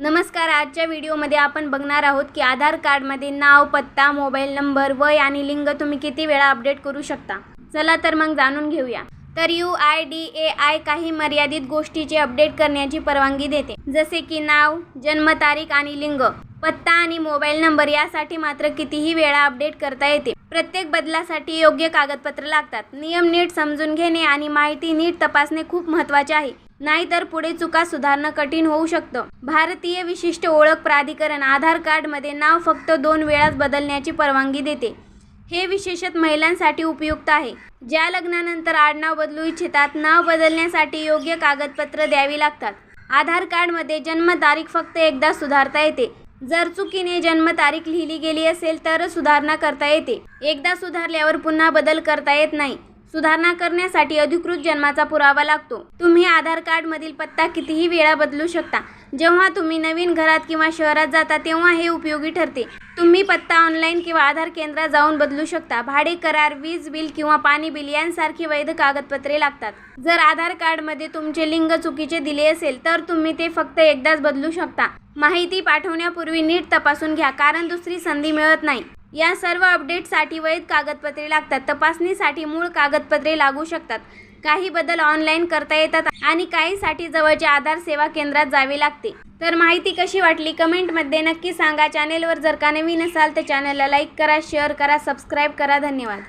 नमस्कार आजच्या व्हिडिओमध्ये आपण बघणार आहोत की आधार कार्डमध्ये नाव पत्ता मोबाईल नंबर वय आणि लिंग तुम्ही किती वेळा अपडेट करू शकता? चला तर मग जाणून घेऊया. तर U I D A I काही मर्यादित गोष्टीचे अपडेट करण्याची परवानगी देते. जसे की नाव जन्मतारीख आणि लिंग. पत्ता आणि मोबाईल नंबर यासाठी मात्र कितीही वेळा अपडेट करता येते. प्रत्येक बदलासाठी योग्य कागदपत्र लागतात. नियम नीट समजून घेणे आणि माहिती नीट तपासणे खूप महत्त्वाचे आहे. नाहीतर पुढे चुका सुधारणं कठीण होऊ शकतं. भारतीय विशिष्ट ओळख प्राधिकरण आधार कार्डमध्ये नाव फक्त दोन वेळाच बदलण्याची परवानगी देते. हे विशेषत महिलांसाठी उपयुक्त आहे. ज्या लग्नानंतर आडनाव बदलू इच्छितात नाव बदलण्यासाठी योग्य कागदपत्र द्यावी लागतात. आधार कार्डमध्ये जन्मतारीख फक्त एकदा सुधारता येते. जर चुकीने जन्मतारीख लिहिली गेली असेल तरच सुधारणा करता येते. एकदा सुधारल्यावर पुन्हा बदल करता येत नाही. सुधारणा करण्यासाठी अधिकृत जन्माचा पुरावा लागतो. तुम्ही आधार कार्डमधील पत्ता कितीही वेळा बदलू शकता. जेव्हा तुम्ही नवीन घरात किंवा शहरात जाता तेव्हा हे उपयोगी ठरते. तुम्ही पत्ता ऑनलाईन किंवा आधार केंद्रात जाऊन बदलू शकता. भाडे करार वीज बिल किंवा पाणी बिल यांसारखी वैध कागदपत्रे लागतात. जर आधार कार्डमध्ये तुमचे लिंग चुकीचे दिले असेल तर तुम्ही ते फक्त एकदाच बदलू शकता. माहिती पाठवण्यापूर्वी नीट तपासून घ्या कारण दुसरी संधी मिळत नाही. या सर्व अपडेटसाठी वैध कागदपत्रे लागतात. तपासणीसाठी मूळ कागदपत्रे लागू शकतात. काही बदल ऑनलाईन करता येतात आणि काहीसाठी जवळच्या आधार सेवा केंद्रात जावे लागते. तर माहिती कशी वाटली कमेंटमध्ये नक्की सांगा. चॅनेलवर जर का नवीन असाल तर चॅनलला लाईक करा शेअर करा सबस्क्राईब करा. धन्यवाद.